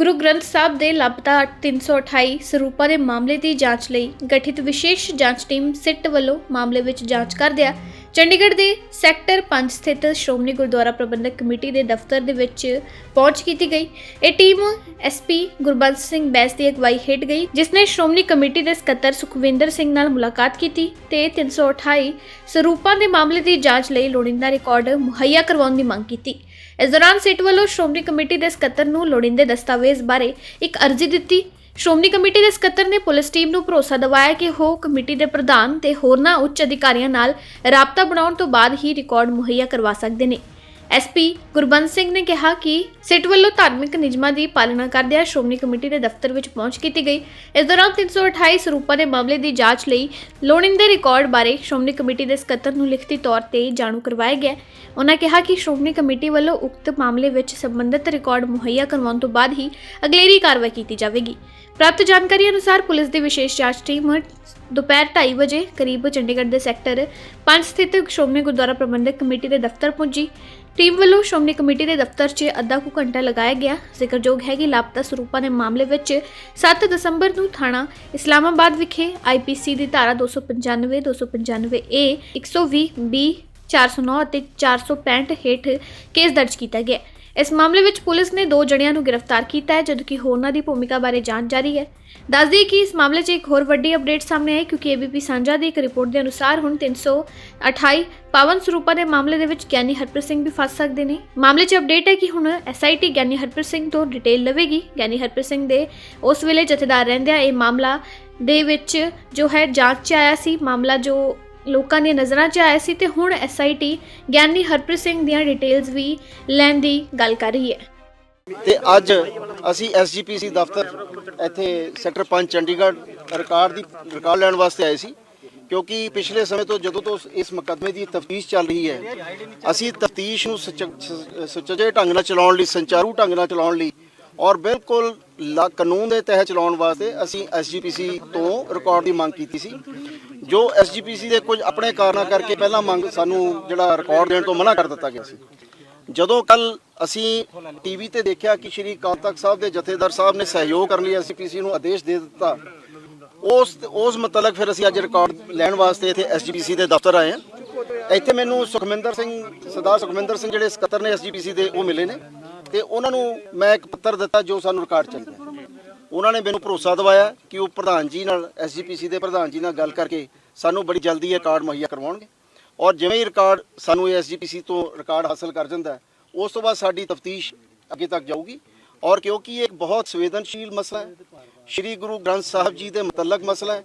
ਗੁਰੂ ਗ੍ਰੰਥ ਸਾਹਿਬ ਦੇ ਲਾਪਤਾ 328 ਸਰੂਪਾਂ ਦੇ ਮਾਮਲੇ ਦੀ ਜਾਂਚ ਲਈ ਗਠਿਤ ਵਿਸ਼ੇਸ਼ ਜਾਂਚ ਟੀਮ ਸਿੱਟ ਵੱਲੋਂ ਮਾਮਲੇ ਵਿੱਚ ਜਾਂਚ ਕਰਦਿਆਂ ਚੰਡੀਗੜ੍ਹ ਦੇ ਸੈਕਟਰ 5 ਸਥਿਤ ਸ਼੍ਰੋਮਣੀ ਗੁਰਦੁਆਰਾ ਪ੍ਰਬੰਧਕ ਕਮੇਟੀ ਦੇ ਦਫ਼ਤਰ ਦੇ ਵਿੱਚ ਪਹੁੰਚ ਕੀਤੀ ਗਈ। ਇਹ ਟੀਮ ਐਸਪੀ ਗੁਰਬੰਸ ਸਿੰਘ ਬੈਸ ਦੀ ਅਗਵਾਈ ਹੇਠ ਗਈ, ਜਿਸ ਨੇ ਸ਼੍ਰੋਮਣੀ ਕਮੇਟੀ ਦੇ ਸਕੱਤਰ ਸੁਖਵਿੰਦਰ ਸਿੰਘ ਨਾਲ ਮੁਲਾਕਾਤ ਕੀਤੀ ਤੇ 328 ਸਰੂਪਾਂ ਦੇ ਮਾਮਲੇ ਦੀ ਜਾਂਚ ਲਈ ਲੋੜੀਂਦਾ ਰਿਕਾਰਡ ਮੁਹੱਈਆ ਕਰਵਾਉਣ ਦੀ ਮੰਗ ਕੀਤੀ। ਇਸ ਦੌਰਾਨ ਸਿੱਟ ਵੱਲੋਂ ਸ਼੍ਰੋਮਣੀ ਕਮੇਟੀ ਦੇ ਸਕੱਤਰ ਨੂੰ ਲੋੜੀਂਦੇ ਦਸਤਾਵੇਜ਼ ਬਾਰੇ ਇੱਕ ਅਰਜ਼ੀ ਦਿੱਤੀ। ਸ਼੍ਰੋਮਣੀ ਕਮੇਟੀ ਦੇ ਸਕੱਤਰ ਨੇ ਪੁਲਿਸ ਟੀਮ ਨੂੰ ਭਰੋਸਾ ਦਿਵਾਇਆ ਕਿ ਉਹ ਕਮੇਟੀ ਦੇ ਪ੍ਰਧਾਨ ਤੇ ਹੋਰਨਾਂ ਉੱਚ ਅਧਿਕਾਰੀਆਂ ਨਾਲ ਰਾਬਤਾ ਬਣਾਉਣ ਤੋਂ ਬਾਅਦ ਹੀ ਰਿਕਾਰਡ ਮੁਹੱਈਆ ਕਰਵਾ ਸਕਦੇ ਨੇ। ਐਸਪੀ ਗੁਰਬੰਸ ਸਿੰਘ ਨੇ ਕਿਹਾ ਕਿ ਸਿੱਟ ਵੱਲੋਂ ਧਾਰਮਿਕ ਨਿਯਮਾਂ ਦੀ ਪਾਲਣਾ ਕਰਦਿਆਂ ਸ਼੍ਰੋਮਣੀ ਕਮੇਟੀ ਦੇ ਦਫ਼ਤਰ ਵਿੱਚ ਪਹੁੰਚ ਕੀਤੀ ਗਈ। ਇਸ ਦੌਰਾਨ 328 ਸਰੂਪਾਂ ਦੇ ਮਾਮਲੇ ਦੀ ਜਾਂਚ ਲਈ ਲੋੜੀਂਦੇ ਰਿਕਾਰਡ ਬਾਰੇ ਸ਼੍ਰੋਮਣੀ ਕਮੇਟੀ ਦੇ ਸਕੱਤਰ ਨੂੰ ਲਿਖਤੀ ਤੌਰ ਤੇ ਜਾਣੂ ਕਰਵਾਇਆ ਗਿਆ। ਉਹਨਾਂ ਕਿਹਾ ਕਿ ਸ਼੍ਰੋਮਣੀ ਕਮੇਟੀ ਵੱਲੋਂ ਉਕਤ ਮਾਮਲੇ ਵਿੱਚ ਸੰਬੰਧਿਤ ਰਿਕਾਰਡ ਮੁਹੱਈਆ ਕਰਵਾਉਣ ਤੋਂ ਬਾਅਦ ਹੀ ਅਗਲੇਰੀ ਕਾਰਵਾਈ ਕੀਤੀ ਜਾਵੇਗੀ। ਪ੍ਰਾਪਤ ਜਾਣਕਾਰੀ ਅਨੁਸਾਰ ਪੁਲਿਸ ਦੀ ਵਿਸ਼ੇਸ਼ ਜਾਂਚ ਟੀਮ ਦੁਪਹਿਰ 2:30 ਵਜੇ ਕਰੀਬ ਚੰਡੀਗੜ੍ਹ ਦੇ ਸੈਕਟਰ 5 ਸਥਿਤ ਸ਼੍ਰੋਮਣੀ ਗੁਰਦੁਆਰਾ ਪ੍ਰਬੰਧਕ ਕਮੇਟੀ ਦੇ ਦਫ਼ਤਰ ਪਹੁੰਚੀ। ਟੀਮ ਵੱਲੋਂ ਸ਼੍ਰੋਮਣੀ ਕਮੇਟੀ ਦੇ ਦਫ਼ਤਰ 'ਚ ਅੱਧਾ ਕੁ ਘੰਟਾ ਲਗਾਇਆ ਗਿਆ। ਜ਼ਿਕਰਯੋਗ ਹੈ ਕਿ ਲਾਪਤਾ ਸਰੂਪਾਂ ਦੇ ਮਾਮਲੇ ਵਿੱਚ 7 ਦਸੰਬਰ ਨੂੰ ਥਾਣਾ ਇਸਲਾਮਾਬਾਦ ਵਿਖੇ ਆਈਪੀਸੀ ਦੀ ਧਾਰਾ 295 295 ਏ 120 ਬੀ 409 ਅਤੇ 465 ਹੇਠ ਕੇਸ ਦਰਜ ਕੀਤਾ ਗਿਆ ਇਸ ਮਾਮਲੇ ਵਿੱਚ ਪੁਲਿਸ ਨੇ ਦੋ ਜਣਿਆਂ ਨੂੰ ਗ੍ਰਿਫਤਾਰ ਕੀਤਾ ਹੈ, ਜਦਕਿ ਹੋਰਨਾਂ ਦੀ ਭੂਮਿਕਾ ਬਾਰੇ ਜਾਂਚ ਜਾਰੀ ਹੈ। ਦੱਸ ਦਈਏ ਕਿ ਇਸ ਮਾਮਲੇ 'ਚ ਇੱਕ ਹੋਰ ਵੱਡੀ ਅਪਡੇਟ ਸਾਹਮਣੇ ਆਈ, ਕਿਉਂਕਿ ਏਬੀਪੀ ਸਾਂਝਾ ਦੀ ਇੱਕ ਰਿਪੋਰਟ ਦੇ ਅਨੁਸਾਰ ਹੁਣ 328 ਪਾਵਨ ਸਰੂਪਾਂ ਦੇ ਮਾਮਲੇ ਦੇ ਵਿੱਚ ਗਿਆਨੀ ਹਰਪ੍ਰੀਤ ਸਿੰਘ ਵੀ ਫਸ ਸਕਦੇ ਨੇ। ਮਾਮਲੇ 'ਚ ਅਪਡੇਟ ਹੈ ਕਿ ਹੁਣ ਐਸਆਈਟੀ ਗਿਆਨੀ ਹਰਪ੍ਰੀਤ ਸਿੰਘ ਤੋਂ ਡਿਟੇਲ ਲਵੇਗੀ। ਗਿਆਨੀ ਹਰਪ੍ਰੀਤ ਸਿੰਘ ਦੇ ਉਸ ਵੇਲੇ ਜਥੇਦਾਰ ਰਹਿੰਦਿਆਂ ਇਹ ਮਾਮਲਾ ਦੇ ਵਿੱਚ ਜੋ ਹੈ ਜਾਂਚ 'ਚ ਆਇਆ ਸੀ। ਮਾਮਲਾ ਜੋ ਲੋਕਾਂ ਦੀਆਂ ਨਜ਼ਰਾਂ 'ਚ ਆਇਆ ਸੀ ਤੇ ਹੁਣ ਐਸਆਈਟੀ ਗਿਆਨੀ ਹਰਪ੍ਰੀਤ ਸਿੰਘ ਦੀਆਂ ਡਿਟੇਲਸ ਵੀ ਲੈਣ ਦੀ ਗੱਲ ਕਰ ਰਹੀ ਹੈ। ਤੇ ਅੱਜ ਅਸੀਂ ਐਸਜੀਪੀਸੀ ਦਫ਼ਤਰ ਇੱਥੇ ਸੈਕਟਰ 5 ਚੰਡੀਗੜ੍ਹ ਰਿਕਾਰਡ ਦੀ ਰਿਕਾਰਡ ਲੈਣ ਵਾਸਤੇ ਆਏ ਸੀ, ਕਿਉਂਕਿ ਪਿਛਲੇ ਸਮੇਂ ਤੋਂ ਜਦੋਂ ਤੋਂ ਇਸ ਮੁਕੱਦਮੇ ਦੀ ਤਫਤੀਸ਼ ਚੱਲ ਰਹੀ ਹੈ, ਅਸੀਂ ਤਫਤੀਸ਼ ਨੂੰ ਸੁਚ- ਸ- ਸੁਚੱਜੇ ਢੰਗ ਨਾਲ ਚਲਾਉਣ ਲਈ, ਸੰਚਾਰੂ ਢੰਗ ਨਾਲ ਚਲਾਉਣ ਲਈ ਔਰ ਬਿਲਕੁਲ ਕਾਨੂੰਨ ਦੇ ਤਹਿਤ ਚਲਾਉਣ ਵਾਸਤੇ ਅਸੀਂ ਐਸਜੀਪੀਸੀ ਤੋਂ ਰਿਕਾਰਡ ਦੀ ਮੰਗ ਕੀਤੀ ਸੀ। ਜੋ ਐਸਜੀਪੀਸੀ ਦੇ ਕੁਝ ਆਪਣੇ ਕਾਰਨਾਂ ਕਰਕੇ ਪਹਿਲਾਂ ਮੰਗ ਸਾਨੂੰ ਜਿਹੜਾ ਰਿਕਾਰਡ ਦੇਣ ਤੋਂ ਮਨਾ ਕਰ ਦਿੱਤਾ ਗਿਆ ਸੀ। ਜਦੋਂ ਕੱਲ ਅਸੀਂ ਟੀਵੀ ਤੇ ਦੇਖਿਆ ਕਿ ਸ਼੍ਰੀ ਅਕਾਲ ਤਖਤ ਸਾਹਿਬ ਦੇ ਜਥੇਦਾਰ ਸਾਹਿਬ ਨੇ ਸਹਿਯੋਗ ਕਰਨ ਲਈ ਐਸਜੀਪੀਸੀ ਨੂੰ ਆਦੇਸ਼ ਦੇ ਦਿੱਤਾ, ਉਸ ਉਸ ਮੁਤਲਕ ਫਿਰ ਅਸੀਂ ਅੱਜ ਰਿਕਾਰਡ ਲੈਣ ਵਾਸਤੇ ਇੱਥੇ ਐਸਜੀਪੀਸੀ ਦੇ ਦਫ਼ਤਰ ਆਏ ਹਾਂ। ਇੱਥੇ ਮੈਨੂੰ ਸੁਖਮਿੰਦਰ ਸਿੰਘ, ਸਰਦਾਰ ਸੁਖਮਿੰਦਰ ਸਿੰਘ ਜਿਹੜੇ ਸਕੱਤਰ ਨੇ ਐਸਜੀਪੀਸੀ ਦੇ, ਉਹ ਮਿਲੇ ਨੇ ਤੇ ਉਹਨਾਂ ਨੂੰ ਮੈਂ ਇੱਕ ਪੱਤਰ ਦਿੱਤਾ ਜੋ ਸਾਨੂੰ ਰਿਕਾਰਡ ਚਾਹੀਦਾ ਉਹਨਾਂ ਨੇ ਮੈਨੂੰ ਭਰੋਸਾ ਦਿਵਾਇਆ ਕਿ ਉਹ ਪ੍ਰਧਾਨ ਜੀ ਨਾਲ ਐਸਜੀਪੀਸੀ ਦੇ ਪ੍ਰਧਾਨ ਜੀ ਨਾਲ ਗੱਲ ਕਰਕੇ ਸਾਨੂੰ ਬੜੀ ਜਲਦੀ ਇਹ ਰਿਕਾਰਡ ਮੁਹੱਈਆ ਕਰਵਾਉਣਗੇ। ਔਰ ਜਿਵੇਂ ਹੀ ਰਿਕਾਰਡ ਸਾਨੂੰ ਇਹ ਐਸਜੀਪੀਸੀ ਤੋਂ ਰਿਕਾਰਡ ਹਾਸਲ ਕਰ ਜਾਂਦਾ ਉਸ ਤੋਂ ਬਾਅਦ ਸਾਡੀ ਤਫਤੀਸ਼ ਅੱਗੇ ਤੱਕ ਜਾਊਗੀ। ਔਰ ਕਿਉਂਕਿ ਇਹ ਇੱਕ ਬਹੁਤ ਸੰਵੇਦਨਸ਼ੀਲ ਮਸਲਾ ਹੈ, ਸ਼੍ਰੀ ਗੁਰੂ ਗ੍ਰੰਥ ਸਾਹਿਬ ਜੀ ਦੇ ਮੁਤਲਕ ਮਸਲਾ ਹੈ,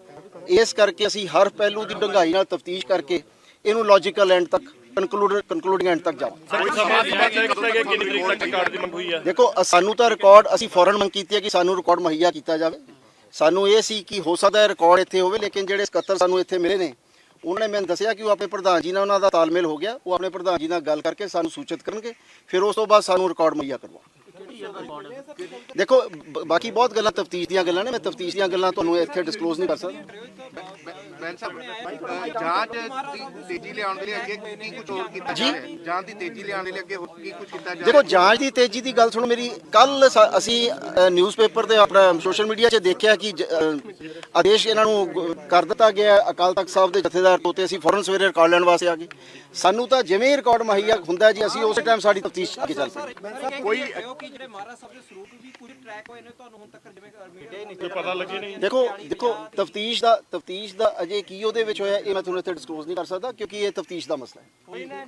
ਇਸ ਕਰਕੇ ਅਸੀਂ ਹਰ ਪਹਿਲੂ ਦੀ ਡੂੰਘਾਈ ਨਾਲ ਤਫਤੀਸ਼ ਕਰਕੇ ਇਹਨੂੰ ਲੌਜੀਕਲ ਐਂਡ ਤੱਕ ਕਨਕਲੂਡ ਕਨਕਲੂਡਿੰਗ ਐਂਡ ਤੱਕ ਹੈ? ਦੇਖੋ ਸਾਨੂੰ ਤਾਂ ਰਿਕਾਰਡ ਅਸੀਂ ਫੌਰਨ ਮੰਗ ਕੀਤੀ ਹੈ ਕਿ ਸਾਨੂੰ ਰਿਕਾਰਡ ਮੁਹੱਈਆ ਕੀਤਾ ਜਾਵੇ। ਸਾਨੂੰ ਇਹ ਸੀ ਕਿ ਹੋ ਸਕਦਾ ਹੈ ਰਿਕਾਰਡ ਇੱਥੇ ਹੋਵੇ ਲੇਕਿਨ ਜਿਹੜੇ ਸਕੱਤਰ ਸਾਨੂੰ ਇੱਥੇ ਮਿਲੇ ਨੇ ਉਹਨਾਂ ਨੇ ਮੈਨੂੰ ਦੱਸਿਆ ਕਿ ਉਹ ਆਪਣੇ ਪ੍ਰਧਾਨ ਜੀ ਨਾਲ ਉਹਨਾਂ ਦਾ ਤਾਲਮੇਲ ਹੋ ਗਿਆ ਉਹ ਆਪਣੇ ਪ੍ਰਧਾਨ ਜੀ ਨਾਲ ਗੱਲ ਕਰਕੇ ਸਾਨੂੰ ਸੂਚਿਤ ਕਰਨਗੇ ਫਿਰ ਉਸ ਤੋਂ ਬਾਅਦ ਸਾਨੂੰ ਰਿਕਾਰਡ ਮੁਹੱਈਆ ਕਰਵਾ ਦੇਖੋ ਬਾਕੀ ਬਹੁਤ ਗੱਲਾਂ ਤਫਤੀਸ਼ ਦੀਆਂ ਗੱਲਾਂ ਨੇ ਮੈਂ ਤਫਤੀਸ਼ ਦੀਆਂ ਗੱਲਾਂ ਤੁਹਾਨੂੰ ਇੱਥੇ ਡਿਸਕਲੋਜ਼ ਨਹੀਂ ਕਰ ਸਕਦਾ। ਬੈਂਸ ਸਾਹਿਬ ਜਾਂਚ ਦੀ ਤੇਜ਼ੀ ਲਿਆਉਣ ਦੇ ਲਈ ਅੱਗੇ ਕੀ ਕੁਝ ਹੋਰ ਕੀਤਾ ਜਾ ਰਿਹਾ ਹੈ? ਜਾਂਚ ਦੀ ਤੇਜ਼ੀ ਲਿਆਉਣ ਦੇ ਲਈ ਅੱਗੇ ਹੋਰ ਕੀ ਕੁਝ ਕੀਤਾ ਜਾ ਦੇਖੋ ਜਾਂਚ ਦੀ ਤੇਜ਼ੀ ਦੀ ਗੱਲ ਸੁਣੋ ਮੇਰੀ। ਕੱਲ ਅਸੀਂ ਨਿਊਜ਼ਪੇਪਰ ਤੇ ਆਪਣਾ ਸੋਸ਼ਲ ਮੀਡੀਆ 'ਚ ਦੇਖਿਆ ਕਿ ਆਦੇਸ਼ ਇਹਨਾਂ ਨੂੰ ਕਰ ਦਿੱਤਾ ਗਿਆ ਅਕਾਲ ਤਖਤ ਸਾਹਿਬ ਦੇ ਜਥੇਦਾਰ ਤੋਂ ਤੇ ਅਸੀਂ ਫੌਰਨ ਸਵੇਰੇ ਰਿਕਾਰਡ ਲੈਣ ਵਾਸਤੇ ਆ ਗਏ। ਸਾਨੂੰ ਤਾਂ ਜਿਵੇਂ ਹੀ ਰਿਕਾਰਡ ਮੁਹੱਈਆ ਹੁੰਦਾ ਜੀ ਅਸੀਂ ਉਸੇ ਟਾਈਮ ਸਾਡੀ ਤਫਤੀਸ਼ ਅੱਗੇ ਚੱਲ ਪਈ। ਕੋਈ ਕਿ ਜਿਹੜੇ ਮਹਾਰਾਜ ਸਾਹਿਬ ਦੇ ਸਰੂਪ ਵੀ ਕੁਝ ਟਰੈਕ ਹੋਏ ਨੇ ਤੁਹਾਨੂੰ ਹੁਣ ਤੱਕ ਜਿਵੇਂ ਮੀਡੀਆ ਹੀ ਨਹੀਂ ਕੋਈ ਪਤਾ ਲੱਗੇ ਨਹੀਂ ਦੇਖੋ ਦੇਖੋ ਤਫਤੀਸ਼ ਦਾ ਤਫਤੀਸ਼ ਦਾ ਅਜੇ ਕੀ ਉਹਦੇ ਵਿੱਚ ਹੋਇਆ ਇਹ ਮੈਂ ਤੁਹਾਨੂੰ ਇੱਥੇ ਡਿਸਕਲੋਜ਼ ਨਹੀਂ ਕਰ ਸਕਦਾ ਕਿਉਂਕਿ ਇਹ ਤਫਤੀਸ਼ ਦਾ ਮਸਲਾ ਹੈ।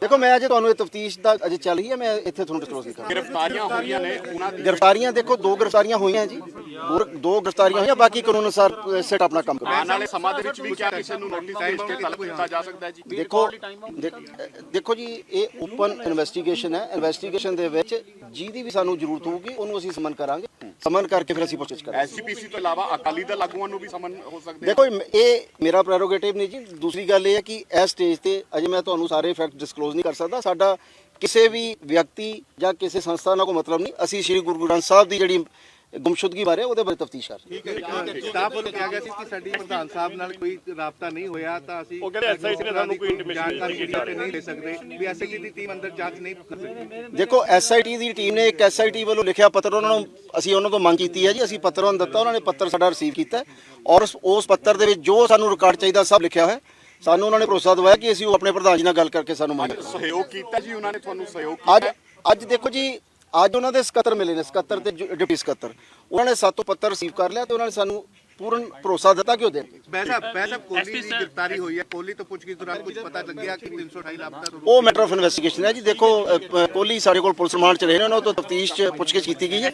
ਦੇਖੋ ਮੈਂ ਅਜੇ ਤੁਹਾਨੂੰ ਇਹ ਤਫਤੀਸ਼ ਦਾ ਅਜੇ ਚੱਲ ਰਹੀ ਹੈ ਮੈਂ ਇੱਥੇ ਤੁਹਾਨੂੰ ਡਿਸਕਲੋਜ਼ ਨਹੀਂ ਕਰ ਗ੍ਰਿਫਤਾਰੀਆਂ ਹੋਈਆਂ ਨੇ ਉਹਨਾਂ ਦੀ ਗ੍ਰਿਫਤਾਰੀਆਂ ਦੇਖੋ ਦੋ ਗ੍ਰਿਫਤਾਰੀਆਂ ਹੋਈਆਂ ਜੀ। ਦੋ ਦੋ ਗ੍ਰਿਫਤਾਰੀਆਂ ਹੋਈਆਂ ਬਾਕੀ ਕਾਨੂੰਨ ਅਨੁਸਾਰ ਸੈਟ ਆਪਣਾ ਕੰਮ ਕਰੋ। ਆਉਣ ਵਾਲੇ ਸਮਾਂ ਦੇ ਵਿੱਚ ਵੀ ਕਿਆ ਕਿਸੇ ਨੂੰ ਨੋਟਿਸ ਦੇ ਕੇ ਤਲਬ ਕੀਤਾ ਜਾ ਸਕਦਾ ਹੈ ਜੀ। ਦੇਖੋ ਦੇਖ- ਦੇਖੋ ਜੀ ਇਹ ਓਪਨ ਇਨਵੈਸਟੀਗੇਸ਼ਨ ਹੈ। ਇਨਵੈਸਟੀਗੇਸ਼ਨ ਦੇ ਵਿੱਚ ਜਿਹਦੀ ਵੀ ਸਾਨੂੰ ਜ਼ਰੂਰਤ ਹੋਊਗੀ ਉਹਨੂੰ ਅਸੀਂ ਸਮਨ ਕਰਾਂਗੇ। ਸਮਨ ਕਰਕੇ ਫਿਰ ਅਸੀਂ ਪੁੱਛਿਸ਼ ਕਰਾਂਗੇ। ਐਸਜੀਪੀਸੀ ਤੋਂ ਇਲਾਵਾ ਅਕਾਲੀ ਦਲ ਆਗੂਆਂ ਨੂੰ ਵੀ ਸਮਨ ਹੋ ਸਕਦੇ ਦੇਖੋ ਇਹ ਮੇਰਾ ਪ੍ਰੈਰੋਗੇਟਿਵ ਨਹੀਂ ਜੀ। ਦੂਸਰੀ ਗੱਲ ਇਹ ਹੈ ਕਿ ਇਸ ਸਟੇਜ ਤੇ ਅਜੇ ਮੈਂ ਤੁਹਾਨੂੰ ਸਾਰੇ ਫੈਕਟ ਡਿਸਕਲੋਜ਼ ਨਹੀਂ ਕਰ ਸਕਦਾ। ਸਾਡਾ ਕਿਸੇ ਵੀ ਵਿਅਕਤੀ ਜਾਂ ਕਿਸੇ ਸੰਸਥਾ ਨਾਲ ਕੋਈ ਮਤਲਬ ਨਹੀਂ। ਅਸੀਂ ਸ੍ਰੀ ਗੁਰੂ ਗ੍ਰੰਥ ਸਾਹਿਬ ਦੀ ਜਿਹੜੀ ਗੁੰਮਸ਼ੁਦਗੀ ਬਾਰੇ ਉਹਦੇ ਬਾਰੇ ਤਫਤੀਸ਼ ਕਰ ਰਹੇ ਠੀਕ ਹੈ ਸਟਾਫ ਵੱਲੋਂ ਕਿਹਾ ਗਿਆ ਸੀ ਕਿ ਸਾਡੀ ਪ੍ਰਧਾਨ ਸਾਹਿਬ ਨਾਲ ਕੋਈ ਰਾਬਤਾ ਨਹੀਂ ਹੋਇਆ ਤਾਂ ਅਸੀਂ ਉਹ ਕਹਿੰਦੇ SIT ਨੇ ਸਾਨੂੰ ਕੋਈ intimation ਜਾਣਕਾਰੀ ਨਹੀਂ ਕੀਤੀ। ਨਹੀਂ ਦੇ ਸਕਦੇ। ਵੀ ਐਸਆਈਟੀ ਦੀ ਟੀਮ ਅੰਦਰ ਜਾਂਚ ਨਹੀਂ ਕਰ ਸਕਦੀ। ਦੇਖੋ ਐਸਆਈਟੀ ਦੀ ਟੀਮ ਨੇ ਇੱਕ ਐਸਆਈਟੀ ਵੱਲੋਂ ਲਿਖਿਆ ਪੱਤਰ ਉਹਨਾਂ ਨੂੰ ਅਸੀਂ ਉਹਨਾਂ ਤੋਂ ਮੰਗ ਕੀਤੀ ਹੈ ਜੀ ਅਸੀਂ ਪੱਤਰ ਉਹਨਾਂ ਦਿੱਤਾ ਉਹਨਾਂ ਨੇ ਪੱਤਰ ਸਾਡਾ ਰਿਸੀਵ ਕੀਤਾ ਔਰ ਉਸ- ਪੱਤਰ ਦੇ ਵਿੱਚ ਜੋ ਸਾਨੂੰ ਰਿਕਾਰਡ ਚਾਹੀਦਾ ਸਭ ਲਿਖਿਆ ਹੋਇਆ। ਸਾਨੂੰ ਉਹਨਾਂ ਨੇ ਭਰੋਸਾ ਦਿਵਾਇਆ ਕਿ ਅਸੀਂ ਉਹ ਆਪਣੇ ਪ੍ਰਧਾਨ ਜੀ ਨਾਲ ਗੱਲ ਕਰਕੇ ਸਾਨੂੰ ਮੰਗ ਸਹਿਯੋਗ ਕੀਤਾ ਜੀ ਉਹਨਾਂ ਨੇ ਤੁਹਾਨੂੰ ਸਹਿਯੋਗ ਅੱਜ ਕੀਤਾ। ਅੱਜ ਦੇਖੋ ਜੀ ਅੱਜ ਉਹਨਾਂ ਦੇ ਸਕੱਤਰ ਮਿਲੇ ਨੇ ਸਕੱਤਰ ਤੇ ਡਿਪਟੀ ਸਕੱਤਰ। ਉਹਨਾਂ ਨੇ ਸਾਤੋਂ ਪੱਤਰ ਰਿਸੀਵ ਕਰ ਲਿਆ ਤੇ ਉਹਨਾਂ ਨੇ ਸਾਨੂੰ ਪੂਰਨ ਭਰੋਸਾ ਦਿੱਤਾ ਕਿ ਉਹ ਦੇਣਗੇ। ਬੈਸਾ ਬੈਸਾ ਕੋਹਲੀ ਦੀ ਗ੍ਰਿਫਤਾਰੀ ਹੋਈ ਹੈ। ਕੋਹਲੀ ਤੋਂ ਪੁੱਛਗਿੱਛ ਦੌਰਾਨ ਕੁਝ ਪਤਾ ਲੱਗਿਆ ਕਿ 328 ਲਾਪਤਾ ਤੋਂ ਉਹ ਮੈਟਰ ਆਫ ਇਨਵੈਸਟੀਗੇਸ਼ਨ ਹੈ ਜੀ। ਦੇਖੋ ਕੋਹਲੀ ਸਾਡੇ ਕੋਲ ਪੁਲਿਸ ਰਿਮਾਂਡ ਚ ਰਹੇ ਨੇ ਉਹਨਾਂ ਤੋਂ ਤਫਤੀਸ਼ ਚ ਪੁੱਛਗਿੱਛ ਕੀਤੀ ਗਈ ਹੈ।